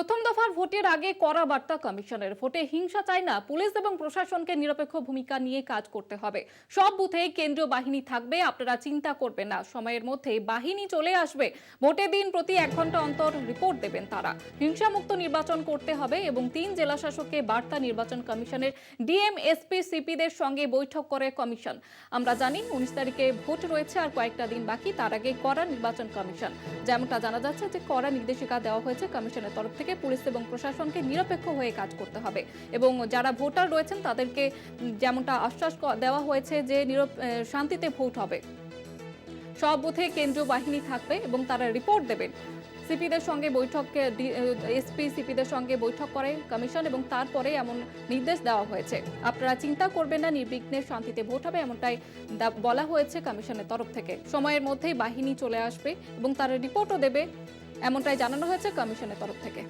প্রথম দফার ভোটের আগে কড়া বার্তা কমিশনের ভোটে হিংসা চায় না পুলিশ এবং প্রশাসনকে নিরপেক্ষ ভূমিকা নিয়ে কাজ করতে হবে। সব বুথে কেন্দ্রীয় বাহিনী থাকবে, আপনারা চিন্তা করবেন না। সময়ের মধ্যে বাহিনী চলে আসবে। ভোটের দিন প্রতি এক ঘণ্টা অন্তর রিপোর্ট দেবেন তারা। হিংসামুক্ত নির্বাচন করতে হবে এবং তিন জেলা শাসককে বার্তা নির্বাচন কমিশনের ডিএম এসপি সিপিদের সঙ্গে বৈঠক করে কমিশন। আমরা জানি, উনিশ তারিখে ভোট রয়েছে আর কয়েকটা দিন বাকি, তার আগে করা নির্বাচন কমিশন। যেমনটা জানা যাচ্ছে যে কড়া নির্দেশিকা দেওয়া হয়েছে কমিশনের তরফ থেকে। পুলিশ এবং প্রশাসনকে নিরপেক্ষ হয়ে কাজ করতে হবে। এবং যারা ভোটার রয়েছেন, তাদেরকে যেমনটা আশ্বাস দেওয়া হয়েছে যে নিরপ- শান্তিতে ভোট হবে। সব বুথে কেন্দ্রীয় বাহিনী থাকবে এবং তারা রিপোর্ট দেবেন। সিপিদের সঙ্গে বৈঠক এসপি সিপিদের সঙ্গে বৈঠক করে কমিশন এবং তারপরে এমন নির্দেশ দেওয়া হয়েছে। আপনারা চিন্তা করবেন না, নির্বিঘ্নে শান্তিতে ভোট হবে এমনটাই বলা হয়েছে কমিশনের তরফ থেকে। সময়ের মধ্যেই বাহিনী চলে আসবে এবং তারা রিপোর্টও দেবে। এমনটাই জানানো হয়েছে কমিশনের তরফ থেকে।